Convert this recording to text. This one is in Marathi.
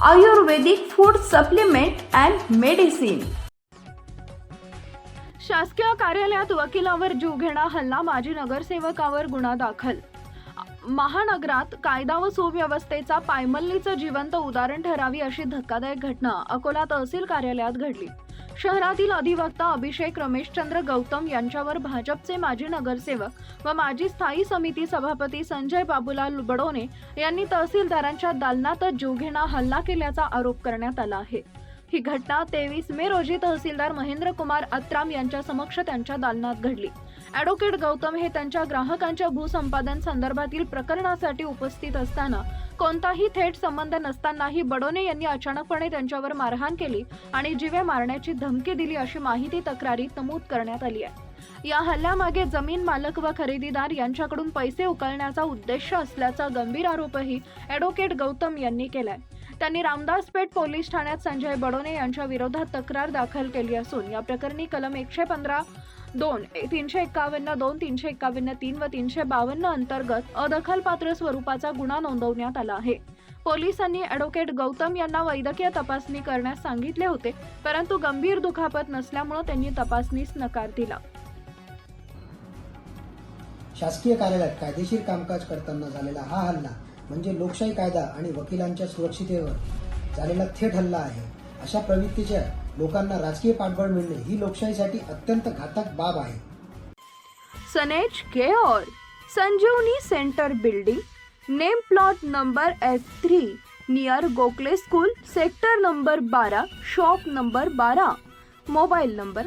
Ayurvedic food supplement and medicine शासकीय कार्यालयात वकिलावर जीव घेणा हल्ला माजी नगरसेवकावर गुन्हा दाखल. महानगरात कायदा व सुव्यवस्थेचा पायमल्लीचं जिवंत उदाहरण ठरावी अशी धक्कादायक घटना अकोला तहसील कार्यालयात घडली. शहरातील अधिवक्ता अभिषेक रमेशचंद्र गौतम यांच्यावर भाजपचे माजी नगरसेवक व माजी स्थायी समिती सभापती संजय बाबूलाल बडोने यांनी तहसीलदारांच्या दालनातच जीवघेणा हल्ला केल्याचा आरोप करण्यात आला आहे. ही घटना तेवीस मे रोजी तहसीलदार महेंद्र कुमार अत्राम यांच्या समक्ष त्यांच्या दालनात घडली. ॲडव्होकेट गौतम हे त्यांच्या ग्राहकांच्या भूसंपादन संदर्भातील प्रकरणासाठी उपस्थित असताना कोणताही थेट संबंध नसतानाही बडोने यांनी अचानकपणे त्यांच्यावर मारहाण केली आणि जीवे मारण्याची धमकी दिली अशी माहिती तक्रारीत नमूद करण्यात आली आहे. या हल्ल्यामागे जमीन मालक व खरेदीदार यांच्याकडून पैसे उकळण्याचा उद्देश असल्याचा गंभीर आरोपही ॲडव्होकेट गौतम यांनी केलाय. त्यांनी रामदासपेठ पोलीस ठाण्यात संजय बडोने यांच्या विरोधात तक्रार दाखल केली असून या प्रकरणी कलम एकशे पंधरा दोन तीनशे एक्कावन्न दोन तीनशे एक्कावन्न तीन व तीनशे बावन्न अंतर्गत अदखलपात्र स्वरूपाचा गुन्हा नोंदवण्यात आला आहे. पोलिसांनी ॲडव्होकेट गौतम यांना वैद्यकीय तपासणी करण्यास सांगितले होते परंतु गंभीर दुखापत नसल्यामुळे त्यांनी तपासणीस नकार दिला. शासकीय कार्यालयात कायदेशीर कामकाज करताना झालेला हा हल्ला म्हणजे लोकशाही कायदा आणि वकिलांच्या सुरक्षितेवर झालेला थेट हल्ला आहे. अशा प्रवृत्तीच्या लोकांना राजकीय पाठबळ मिळणे ही लोकशाहीसाठी अत्यंत घातक बाब आहे. सनेज care Sanjivani centre building name plot number F three near Gokhale school sector number बारा शॉप नंबर बारा मोबाईल नंबर